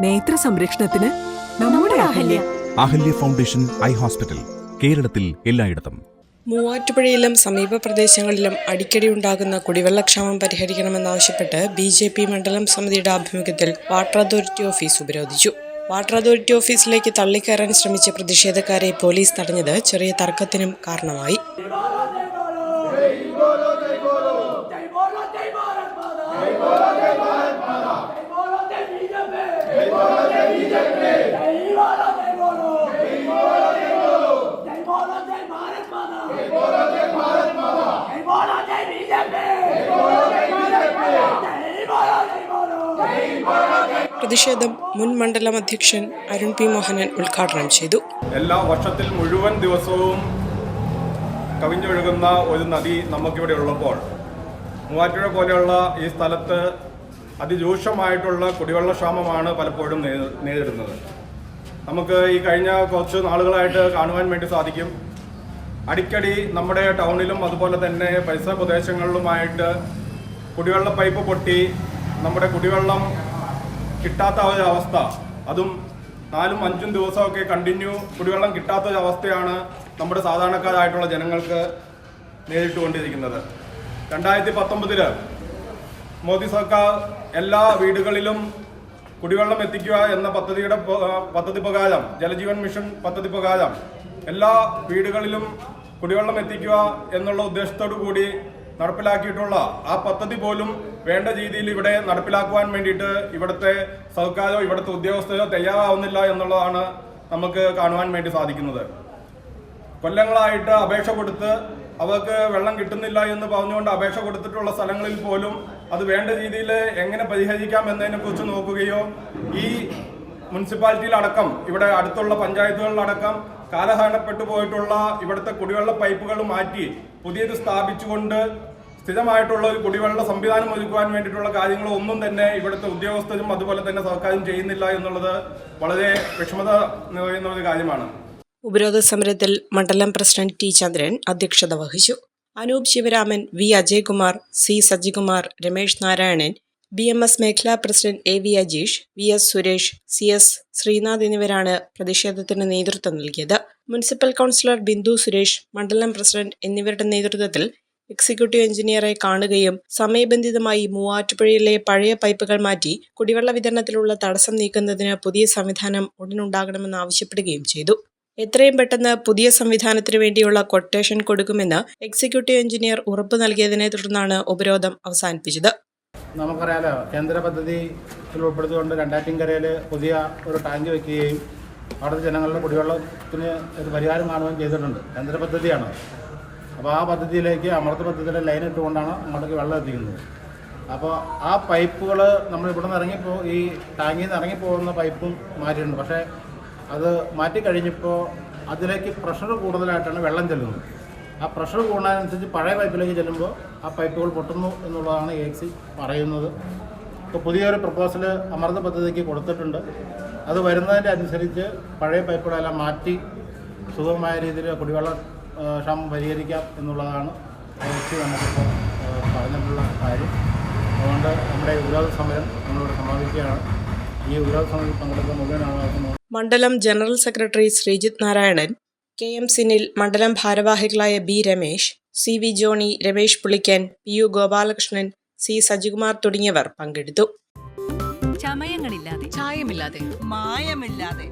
നേത്ര സംരക്ഷണത്തിന് നമ്മുടെ Ahalya. Ahalya foundation eye hospital കേരളത്തിൽ എല്ലായിടത്തും. മൂവാറ്റുപുഴയിലും സമീപ പ്രദേശങ്ങളിലും അടിക്കടി ഉണ്ടാകുന്ന കുടിവെള്ളക്ഷാമം പരിഹരിക്കണമെന്നാവശ്യപ്പെട്ട് ബി ജെ പി മണ്ഡലം സമിതിയുടെ ആഭിമുഖ്യത്തിൽ വാട്ടർ അതോറിറ്റി ഓഫീസ് ഉപരോധിച്ചു. വാട്ടർ അതോറിറ്റി ഓഫീസിലേക്ക് തള്ളിക്കയറാൻ ശ്രമിച്ച പ്രതിഷേധക്കാരെ പോലീസ് തടഞ്ഞത് ചെറിയ തർക്കത്തിനും കാരണമായി. പ്രതിഷേധം മുൻ മണ്ഡലം അധ്യക്ഷൻ അരുൺ പി മോഹനൻ ഉദ്ഘാടനം ചെയ്തു. എല്ലാ വർഷത്തിൽ മുഴുവൻ ദിവസവും കവിഞ്ഞൊഴുകുന്ന ഒരു നദി നമുക്കിവിടെ ഉള്ളപ്പോൾ മൂവാറ്റുപുഴ പോലെയുള്ള ഈ സ്ഥലത്ത് അതിരൂക്ഷമായിട്ടുള്ള കുടിവെള്ളക്ഷാമമാണ് പലപ്പോഴും നേരിടുന്നത്. നമുക്ക് ഈ കഴിഞ്ഞ കുറച്ച് നാളുകളായിട്ട് കാണുവാൻ വേണ്ടി സാധിക്കും. അടിക്കടി നമ്മുടെ ടൗണിലും അതുപോലെ തന്നെ പരിസര പ്രദേശങ്ങളിലുമായിട്ട് കുടിവെള്ള പൈപ്പ് പൊട്ടി നമ്മുടെ കുടിവെള്ളം കിട്ടാത്ത ഒരവസ്ഥ അതും നാലും അഞ്ചും ദിവസമൊക്കെ കണ്ടിന്യൂ കുടിവെള്ളം കിട്ടാത്ത ഒരു അവസ്ഥയാണ് നമ്മുടെ സാധാരണക്കാരായിട്ടുള്ള ജനങ്ങൾക്ക് നേരിട്ടുകൊണ്ടിരിക്കുന്നത്. രണ്ടായിരത്തി പത്തൊമ്പതിൽ മോദി സർക്കാർ എല്ലാ വീടുകളിലും കുടിവെള്ളം എത്തിക്കുക എന്ന പദ്ധതിയുടെ പദ്ധതി പ്രകാരം ജലജീവൻ മിഷൻ പദ്ധതി പ്രകാരം എല്ലാ വീടുകളിലും കുടിവെള്ളം എത്തിക്കുക എന്നുള്ള ഉദ്ദേശത്തോടു കൂടി നടപ്പിലാക്കിയിട്ടുള്ള ആ പദ്ധതി പോലും വേണ്ട രീതിയിൽ ഇവിടെ നടപ്പിലാക്കുവാൻ വേണ്ടിയിട്ട് ഇവിടുത്തെ സർക്കാരോ ഇവിടുത്തെ ഉദ്യോഗസ്ഥരോ തയ്യാറാവുന്നില്ല എന്നുള്ളതാണ് നമുക്ക് കാണുവാൻ വേണ്ടി സാധിക്കുന്നത്. കൊല്ലങ്ങളായിട്ട് അപേക്ഷ കൊടുത്ത് അവർക്ക് വെള്ളം കിട്ടുന്നില്ല എന്ന് പറഞ്ഞുകൊണ്ട് അപേക്ഷ കൊടുത്തിട്ടുള്ള സ്ഥലങ്ങളിൽ പോലും അത് വേണ്ട രീതിയിൽ എങ്ങനെ പരിഹരിക്കാം എന്നതിനെ കുറിച്ച് നോക്കുകയോ ഈ മുനിസിപ്പാലിറ്റിയിലടക്കം ഇവിടെ അടുത്തുള്ള പഞ്ചായത്തുകളിലടക്കം കാലഹരണപ്പെട്ടു പോയിട്ടുള്ള ഇവിടുത്തെ കുടിവെള്ള പൈപ്പുകൾ മാറ്റി പുതിയത് സ്ഥാപിച്ചുകൊണ്ട് സ്ഥിരമായിട്ടുള്ള ഒരു കുടിവെള്ള സംവിധാനം ഒരുക്കുവാൻ വേണ്ടിയിട്ടുള്ള കാര്യങ്ങൾ ഒന്നും തന്നെ ഇവിടുത്തെ ഉദ്യോഗസ്ഥരും അതുപോലെ തന്നെ സർക്കാരും ചെയ്യുന്നില്ല എന്നുള്ളത് വളരെ വിഷമത നിറയുന്ന ഒരു കാര്യമാണ്. ഉപരോധ സമരത്തിൽ മണ്ഡലം പ്രസിഡന്റ് ടി ചന്ദ്രൻ അധ്യക്ഷത വഹിച്ചു. Anoop Sivaraman V Ajaykumar C Sajikumar Ramesh Narayanan B M S മേഖലാ president A V Ajeesh V S Suresh C S Sreenath എന്നിവരാണ് പ്രതിഷേധത്തിന് നേതൃത്വം നൽകിയത്. മുനിസിപ്പൽ കൗൺസിലർ ബിന്ദു സുരേഷ് മണ്ഡലം പ്രസിഡന്റ് എന്നിവരുടെ നേതൃത്വത്തിൽ എക്സിക്യൂട്ടീവ് എഞ്ചിനീയറെ കാണുകയും സമയബന്ധിതമായി മൂവാറ്റുപുഴയിലെ പഴയ പൈപ്പുകൾ മാറ്റി കുടിവെള്ള വിതരണത്തിലുള്ള തടസ്സം നീക്കുന്നതിന് പുതിയ സംവിധാനം ഉടനുണ്ടാകണമെന്ന് ആവശ്യപ്പെടുകയും ചെയ്തു. എത്രയും പെട്ടെന്ന് പുതിയ സംവിധാനത്തിനു വേണ്ടിയുള്ള കൊട്ടേഷൻ കൊടുക്കുമെന്ന് എക്സിക്യൂട്ടീവ് എഞ്ചിനീയർ ഉറപ്പു നൽകിയതിനെ തുടർന്നാണ് ഉപരോധം അവസാനിപ്പിച്ചത്. നമുക്കറിയാലോ കേന്ദ്ര പദ്ധതിയിൽ ഉൾപ്പെടുത്തിക്കൊണ്ട് രണ്ടാറ്റിൻകരയിൽ പുതിയ ഒരു ടാങ്ക് വയ്ക്കുകയും അവിടുത്തെ ജനങ്ങളുടെ കുടിവെള്ളത്തിന് ഒരു പരിഹാരം കാണുകയും ചെയ്തിട്ടുണ്ട്. കേന്ദ്ര പദ്ധതിയാണ്. അപ്പോൾ ആ പദ്ധതിയിലേക്ക് അമൃത പദ്ധതിയുടെ ലൈൻ ഇട്ടുകൊണ്ടാണ് അങ്ങോട്ടേക്ക് വെള്ളം എത്തിക്കുന്നത്. അപ്പോൾ ആ പൈപ്പുകൾ നമ്മൾ ഇവിടെ നിന്ന് ഇറങ്ങിപ്പോ ഈ ടാങ്കിൽ നിന്ന് ഇറങ്ങിപ്പോകുന്ന പൈപ്പും മാറ്റിയിട്ടുണ്ട്. പക്ഷേ അത് മാറ്റിക്കഴിഞ്ഞപ്പോൾ അതിലേക്ക് പ്രഷർ കൂടുതലായിട്ടാണ് വെള്ളം ചെല്ലുന്നത്. ആ പ്രഷർ കൂടുന്നതിനനുസരിച്ച് പഴയ പൈപ്പിലേക്ക് ചെല്ലുമ്പോൾ ആ പൈപ്പുകൾ പൊട്ടുന്നു എന്നുള്ളതാണ് എ എക്സി പറയുന്നത്. ഇപ്പോൾ പുതിയൊരു പ്രപ്പോസൽ അമൃത പദ്ധതിക്ക് കൊടുത്തിട്ടുണ്ട്. അത് വരുന്നതിന്റെ അനുസരിച്ച് പഴയ പൈപ്പുകളെല്ലാം മാറ്റി സുഗമമായ രീതിയിൽ കുടിവെള്ള ക്ഷാമം പരിഹരിക്കാം എന്നുള്ളതാണ് എ എക്സി നമുക്കിപ്പോൾ പറഞ്ഞിട്ടുള്ള കാര്യം. അതുകൊണ്ട് നമ്മുടെ ഉപരോധ സമരം നമ്മളിവിടെ സമാപിക്കുകയാണ്. ഈ ഉപരോധ സമരത്തിൽ പങ്കെടുക്കുന്ന മുഴുവൻ ആളുകൾക്കും മണ്ഡലം general secretary Sreejith Narayanan K M Sinil മണ്ഡലം ഭാരവാഹികളായ B Ramesh C V Johny Ramesh Pulikkan P U Gopalakrishnan C Sajikumar തുടങ്ങിയവർ പങ്കെടുത്തു. ചമയങ്ങളില്ലാതെ ചായമില്ലാതെ മായമില്ലാതെ